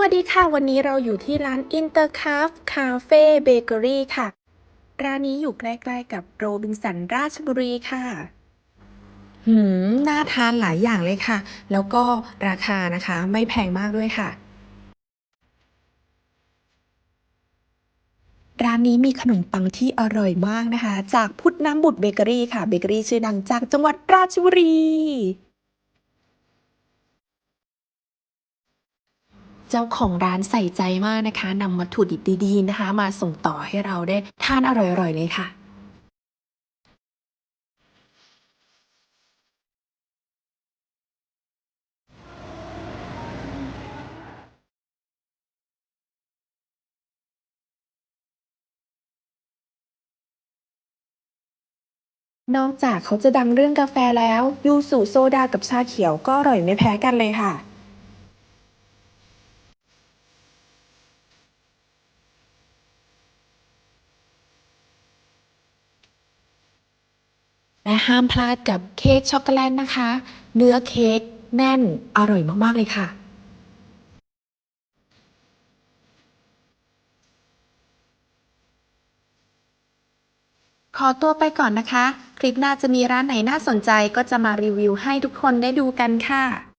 วัสดีค่ะ วันนี้เราอยู่ที่ร้าน Intercaf Cafe Bakery ค่ะ ร้านนี้อยู่ใกล้ๆกับโรบินสันราชบุรีค่ะ หืม น่าทานหลายอย่างเลยค่ะ แล้วก็ราคานะคะไม่แพงมากด้วยค่ะ ร้านนี้มีขนมปังที่อร่อยมากนะคะ จากพุทธน้ำบุตรเบเกอรี่ค่ะ เบเกอรี่ชื่อดังจากจังหวัดราชบุรี จ้าของร้านใส่ใจมากนะคะนำวัตถุดิบดีๆนะคะ มาส่งต่อให้เราได้ทานอร่อยๆเลยค่ะนอกจากเขาจะดังเรื่องกาแฟแล้ว ยูสุโซดากับชาเขียวก็อร่อยไม่แพ้กันเลยค่ะ และห้ามพลาดกับเค้กช็อกโกแลตนะคะ เนื้อเค้กแน่นอร่อยมาก ๆ เลยค่ะขอตัวไปก่อนนะคะ คลิปหน้าจะมีร้านไหนน่าสนใจก็จะมารีวิวให้ทุกคนได้ดูกันค่ะ